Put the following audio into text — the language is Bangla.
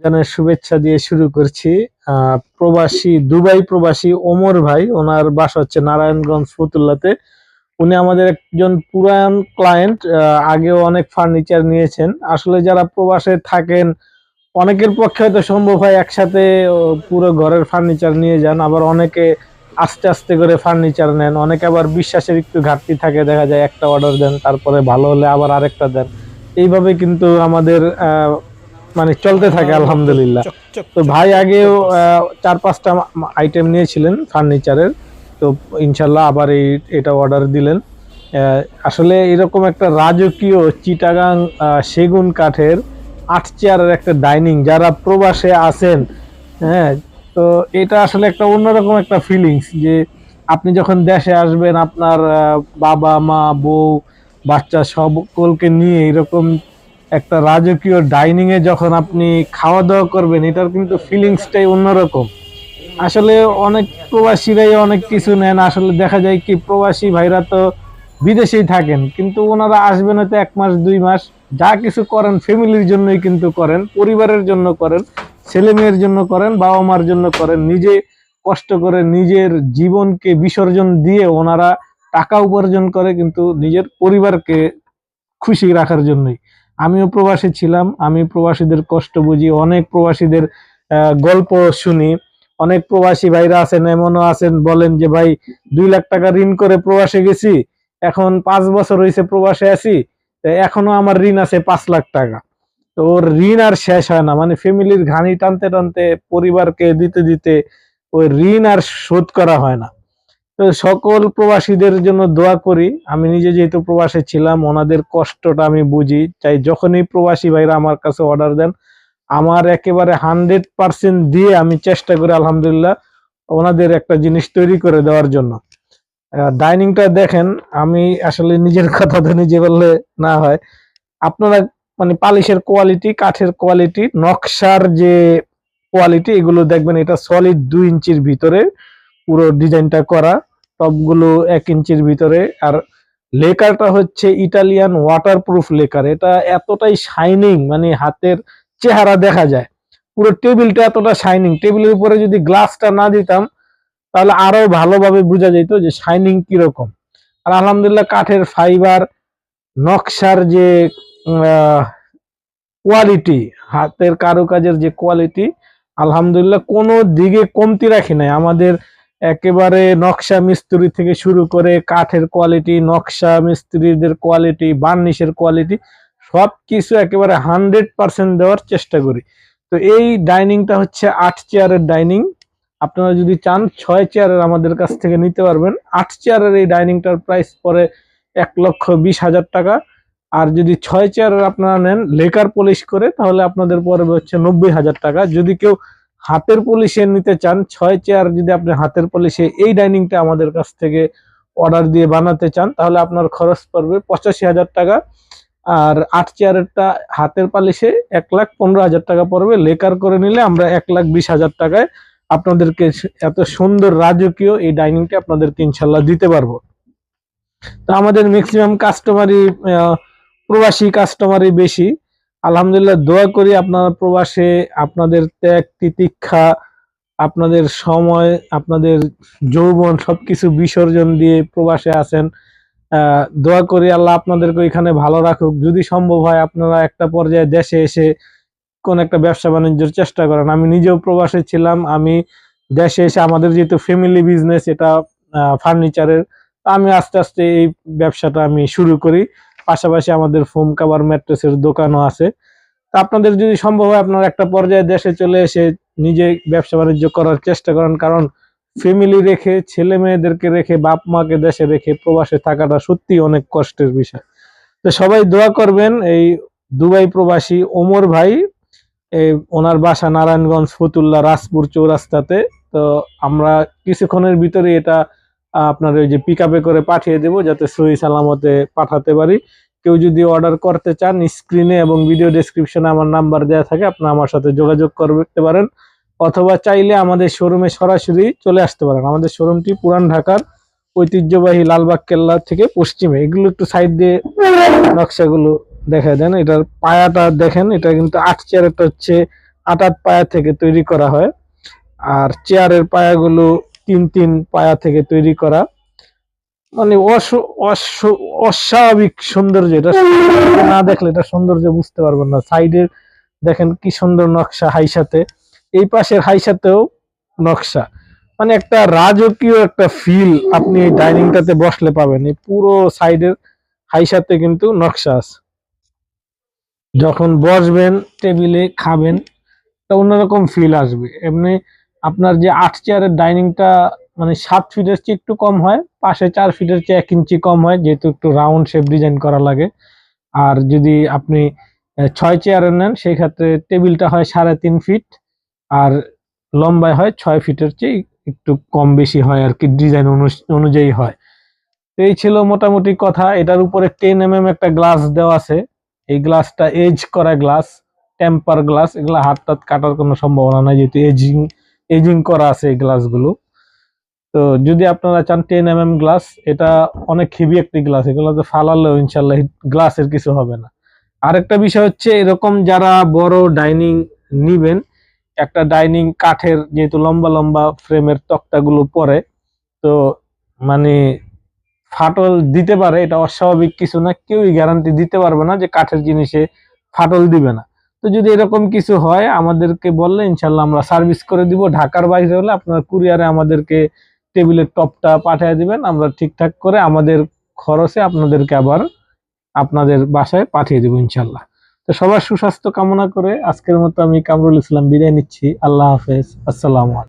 জানের শুভেচ্ছা দিয়ে শুরু করছি। প্রবাসী, দুবাই প্রবাসী ওমর ভাই, ওনার বাসা হচ্ছে নারায়ণগঞ্জ ফতুল্লাতে। উনি আমাদের একজন পুরান ক্লায়েন্ট আগেও অনেক ফার্নিচার নিয়েছেন। আসলে যারা প্রবাসে থাকেন, অনেকের পক্ষে হয়তো সম্ভব হয় একসাথে পুরো ঘরের ফার্নিচার নিয়ে যান। আবার অনেকে আস্তে আস্তে করে ফার্নিচার নেন। অনেকে আবার বিশ্বাসের একটু ঘাটতি থাকে, দেখা যায় একটা অর্ডার দেন, তারপরে ভালো হলে আবার আরেকটা দেন। এইভাবে কিন্তু আমাদের মানে চলতে থাকে আলহামদুলিল্লাহ। তো ভাই আগেও চার পাঁচটা আইটেম নিয়েছিলেন ফার্নিচারের তো ইনশাল্লাহ আবার এই এটা অর্ডার দিলেন। আসলে এরকম একটা রাজকীয় চিটাগাং সেগুন কাঠের আট চেয়ারের একটা ডাইনিং যারা প্রবাসে আছেন হ্যাঁ তো এটা আসলে একটা অন্যরকম একটা ফিলিংস যে আপনি যখন দেশে আসবেন আপনার বাবা মা বউ বাচ্চা সকলকে নিয়ে এরকম একটা রাজকীয় ডাইনিং এ যখন আপনি খাওয়া দাওয়া করবেন, এটার কিন্তু ফিলিংসটাই অন্যরকম। আসলে অনেক প্রবাসীরাই অনেক কিছু নেন, আসলে দেখা যায় কি প্রবাসী ভাইরা তো বিদেশেই থাকেন, কিন্তু ওনারা আসবেন হয়তো এক মাস, দুই মাস, যা কিছু করেন ফ্যামিলির জন্যই কিন্তু করেন, পরিবারের জন্য করেন, ছেলে মেয়ের জন্য করেন, বাবা মার জন্য করেন, নিজে কষ্ট করে নিজের জীবনকে বিসর্জন দিয়ে ওনারা টাকা উপার্জন করে কিন্তু নিজের পরিবারকে খুশি রাখার জন্যই। আমিও প্রবাসী ছিলাম, আমি প্রবাসীদের কষ্ট বুঝি, অনেক প্রবাসীদের গল্প শুনি, অনেক প্রবাসী ভাইরা আছেন, এমনও আছেন, বলেন যে, ভাই, দুই লাখ টাকা ঋণ করে প্রবাসে গেছি, এখন পাঁচ বছর হয়েছে প্রবাসে আছি এখনও আমার ঋণ আছে পাঁচ লাখ টাকা। তো ওর ঋণ আর শেষ হয় না মানে ফ্যামিলির ঘানি টানতে টানতে পরিবারকে দিতে দিতে ওই ঋণ আর শোধ করা হয় না। তো সকল প্রবাসীদের জন্য দোয়া করি। আমি নিজে যেহেতু প্রবাসে ছিলাম, ওনাদের কষ্টটা আমি বুঝি। চাই যখনই প্রবাসী ভাইরা আমার কাছে অর্ডার দেন, আমার একেবারে হান্ড্রেড পার্সেন্ট দিয়ে আমি চেষ্টা করি আলহামদুলিল্লাহ ওনাদের একটা জিনিস তৈরি করে দেওয়ার জন্য। ডাইনিংটা দেখেন, আমি আসলে নিজের কথা তো নিজে বললে না হয়। আপনারা মানে পালিশের কোয়ালিটি কাঠের কোয়ালিটি নকশার যে কোয়ালিটি এগুলো দেখবেন এটা সলিড দুই ইঞ্চির ভিতরে পুরো ডিজাইনটা করা। টপগুলো এক ইঞ্চির ভিতরে। আর লেকারটা হচ্ছে ইটালিয়ান ওয়াটারপ্রুফ লেকার। এটা এতটাই শাইনিং মানে হাতের চেহারা দেখা যায়। পুরো টেবিলটা এতটা শাইনিং টেবিলের উপরে যদি গ্লাসটা না দিতাম, তাহলে আরও ভালোভাবে বোঝা যেত যে শাইনিং কীরকম। আর আলহামদুলিল্লাহ কাঠের ফাইবার নকশার যে কোয়ালিটি হাতের কারুকাজের যে কোয়ালিটি আলহামদুলিল্লাহ কোনো দিকে কমতি রাখি নাই। আমাদের একেবারে নকশা মিস্ত্রি থেকে শুরু করে কাঠের কোয়ালিটি নকশা মিস্ত্রিদের কোয়ালিটি বার্নিশের কোয়ালিটি সব কিছু একেবারে হান্ড্রেড পার্সেন্ট দেওয়ার চেষ্টা করি। তো এই ডাইনিংটা হচ্ছে আট চেয়ারের ডাইনিং আপনারা যদি চান ছয় চেয়ারের আমাদের কাছ থেকে নিতে পারবেন। আট চেয়ারের এই ডাইনিংটার প্রাইস পরে এক লক্ষ বিশ হাজার টাকা। আর যদি ছয় চেয়ারের আপনারা নেন, লেকার পলিশ করে, তাহলে আপনাদের পড়বে হচ্ছে নব্বই হাজার টাকা। যদি কেউ হাতের পলিশে নিতে চান, ছয় চেয়ার যদি আপনি হাতের পলিশে এই ডাইনিংটা আমাদের কাছ থেকে অর্ডার দিয়ে বানাতে চান, তাহলে আপনার খরচ পড়বে পঁচাশি হাজার টাকা। আর আট চেয়ারেরটা হাতের পালিশে এক লাখ পনেরো হাজার টাকা পড়বে। লেকার করে নিলে আমরা এক লাখ বিশ হাজার টাকায় আপনাদেরকে এত সুন্দর রাজকীয় এই ডাইনিংটা আপনাদেরকে ইনশাল্লাহ দিতে পারব। তো আমাদের ম্যাক্সিমাম কাস্টমারই প্রবাসী কাস্টমারই বেশি। আলহামদুলিল্লাহ, দোয়া করি আপনারা প্রবাসে, আপনাদের ত্যাগ, তিতিক্ষা, আপনাদের সময়, আপনাদের যৌবন, সবকিছু বিসর্জন দিয়ে প্রবাসে আছেন। দোয়া করি আল্লাহ আপনাদেরকে এখানে ভালো রাখুক। যদি সম্ভব হয় আপনারা একটা পর্যায়ে দেশে এসে কোন একটা ব্যবসা বাণিজ্যের চেষ্টা করেন। আমি নিজেও প্রবাসে ছিলাম, আমি দেশে এসে আমাদের যেহেতু ফ্যামিলি বিজনেস এটা ফার্নিচারের আমি আস্তে আস্তে এই ব্যবসাটা আমি শুরু করি। পাশাপাশি আমাদের ফোম কাভার ম্যাট্রেসের দোকানও আছে। তা আপনাদের যদি সম্ভব হয় আপনারা একটা পর্যায়ে দেশে চলে এসে নিজে ব্যবসা বাণিজ্য করার চেষ্টা করেন, কারণ ফ্যামিলি রেখে, ছেলে মেয়েদেরকে রেখে, বাপ মাকে দেশে রেখে প্রবাসে থাকাটা সত্যি অনেক কষ্টের বিষয়। তো সবাই দোয়া করবেন, এই দুবাই প্রবাসী ওমর ভাই ওনার বাসা নারায়ণগঞ্জ ফতুল্লা রাজপুর চৌরাস্তাতে। তো আমরা কিছুক্ষণের ভিতরে এটা আপনার ওই যে পিক করে পাঠিয়ে দেবো যাতে সহি সালামতে পাঠাতে পারি। কেউ যদি অর্ডার করতে চান স্ক্রিনে এবং ভিডিও ডেসক্রিপশনে আমার নাম্বার দেওয়া থাকে, আপনারা আমার সাথে যোগাযোগ করতে পারেন। অথবা চাইলে আমাদের শোরুমে সরাসরি চলে আসতে পারেন। আমাদের শোরুমটি পুরান ঢাকার ঐতিহ্যবাহী লালবাগ কেল্লা থেকে পশ্চিমে। এগুলো একটু সাইড দিয়ে নকশাগুলো দেখা দেন। এটার পায়াটা দেখেন, এটা কিন্তু আট চেয়ারটা হচ্ছে আট আট পায়া থেকে তৈরি করা হয়। আর চেয়ারের পায়াগুলো তিন তিন পায়া থেকে তৈরি করা। মানে অস- অস- অস্বাভাবিক সৌন্দর্য, এটা না দেখলে এটা সৌন্দর্য বুঝতে পারবেন না। সাইডে দেখেন কি সুন্দর নকশা হাইসাতে। এই পাশের হাইসাতেও নকশা। মানে একটা রাজকীয় একটা ফিল আপনি এই ডাইনিংটাতে বসলে পাবেন। এই পুরো সাইডের হাইসাতে কিন্তু নকশা আছে। যখন বসবেন টেবিলে খাবেন, একটা অন্যরকম ফিল আসবে। এমনি আপনার যে আট চেয়ারের ডাইনিংটা মানে সাত ফিটের চেয়ে একটু কম হয়, পাশে চার ফিটের চেয়ে এক ইঞ্চি কম হয়, যেহেতু একটু রাউন্ড শেপ ডিজাইন করা লাগে। আর যদি আপনি ছয় চেয়ারের নেন সেই ক্ষেত্রে টেবিলটা হয় সাড়ে তিন ফিট, আর লম্বায় হয় ছয় ফিটের চেয়ে একটু কম বেশি হয় আর কি ডিজাইন অনুযায়ী হয়। তো এই ছিল মোটামুটি কথা। এটার উপরে টেন এম এম একটা গ্লাস দেওয়া আছে। এই গ্লাসটা এজ করা গ্লাস টেম্পার গ্লাস এগুলো হাত টাত কাটার কোনো সম্ভাবনা নাই, যেহেতু এজিং এজিং করা আছে এই গ্লাসগুলো তো যদি আপনারা চান টেন এম এম গ্লাস এটা অনেক হেভি একটি গ্লাস এগুলোতে ফালালেও ইনশাল্লাহ গ্লাসের কিছু হবে না। আরেকটা বিষয় হচ্ছে, এরকম যারা বড় ডাইনিং নিবেন, একটা ডাইনিং কাঠের যেহেতু লম্বা লম্বা ফ্রেমের তক্তাগুলো পরে, তো মানে ফাটল দিতে পারে, এটা অস্বাভাবিক কিছু না, কেউই গ্যারান্টি দিতে পারবে না যে কাঠের জিনিসে ফাটল দিবে না। তো যদি এরকম কিছু হয়, আমাদেরকে বললে ইনশাল্লাহ আমরা সার্ভিস করে দিব। ঢাকার বাইরে হলে আপনার কুরিয়ারে আমাদেরকে টেবিলের টপটা পাঠিয়ে দিবেন। আমরা ঠিকঠাক করে আমাদের খরচে আপনাদেরকে আবার আপনাদের বাসায় পাঠিয়ে দেবো ইনশাল্লাহ। তো সবার সুস্বাস্থ্য কামনা করে আজকের মতো আমি কামরুল ইসলাম বিদায় নিচ্ছি। আল্লাহ হাফেজ। আসসালাম